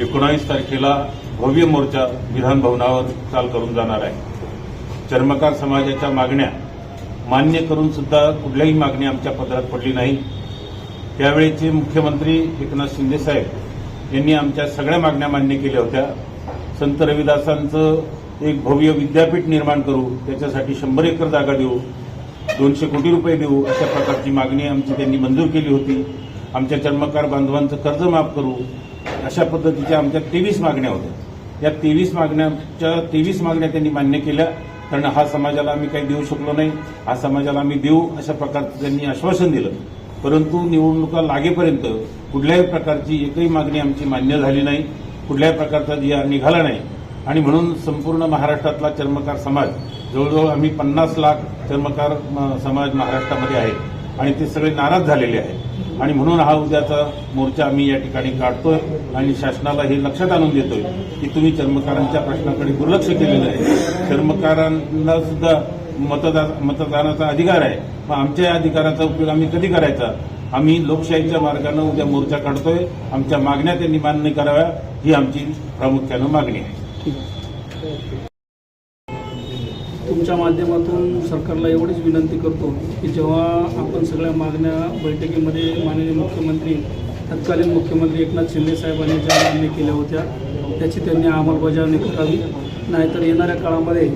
एकोणावीस तारखेला भव्य मोर्चा विधान भवनावर चाल करून जाणार आहे. चर्मकार समाजाच्या मागण्या मान्य करून सुद्धा कुठल्याही मागणी आमच्या पदरात पडली नाही. त्यावेळेचे मुख्यमंत्री एकनाथ शिंदेसाहेब यांनी आमच्या सगळ्या मागण्या मान्य केल्या होत्या. संत रविदासांचं एक भव्य विद्यापीठ निर्माण करू त्याच्यासाठी शंभर एकर जागा देऊ दोनशे कोटी रुपये देऊ अशा प्रकारची मागणी आमची त्यांनी मंजूर केली होती. आमच्या चर्मकार बांधवांचं कर्ज माफ करू अशा पद्धतीच्या आमच्या तेवीस मागण्या होत्या. या तेवीस मागण्याच्या तेवीस मागण्या त्यांनी मान्य केल्या. कारण हा समाजाला आम्ही काही देऊ शकलो नाही. हा समाजाला आम्ही देऊ अशा प्रकारचं त्यांनी आश्वासन दिलं. परंतु निवडणुका लागेपर्यंत कुठल्याही प्रकारची एकही मागणी आमची मान्य झाली नाही. कुठल्याही प्रकारचा जिया निघाला नाही. आणि म्हणून संपूर्ण महाराष्ट्रातला चर्मकार समाज जवळजवळ आम्ही पन्नास लाख चर्मकार म, समाज महाराष्ट्रामध्ये आहे आणि ते सगळे नाराज झालेले आहेत. आणि म्हणून हा उद्याचा मोर्चा आम्ही या ठिकाणी काढतोय आणि शासनाला हे लक्षात आणून देतोय की तुम्ही चर्मकारांच्या प्रश्नाकडे दुर्लक्ष केलेलं आहे. चर्मकारांना सुद्धा मतदा मतदानाचा अधिकार आहे. मग आमच्या या अधिकाराचा उपयोग आम्ही कधी करायचा? आम्ही लोकशाहीच्या मार्गानं उद्या मोर्चा काढतोय. आमच्या मागण्या त्यांनी मान्य कराव्या. ही आमची प्रामुख्यानं मागणी आहे. तुमच्या माध्यमातून सरकारला एवढीच विनंती करतो की जेव्हा आपण सगळ्या मागण्या बैठकीमध्ये माननीय मुख्यमंत्री तत्कालीन मुख्यमंत्री एकनाथ शिंदे साहेबांनी ज्या मागण्या केल्या होत्या त्याची त्यांनी अंमलबजावणी करावी. नाहीतर येणाऱ्या काळामध्ये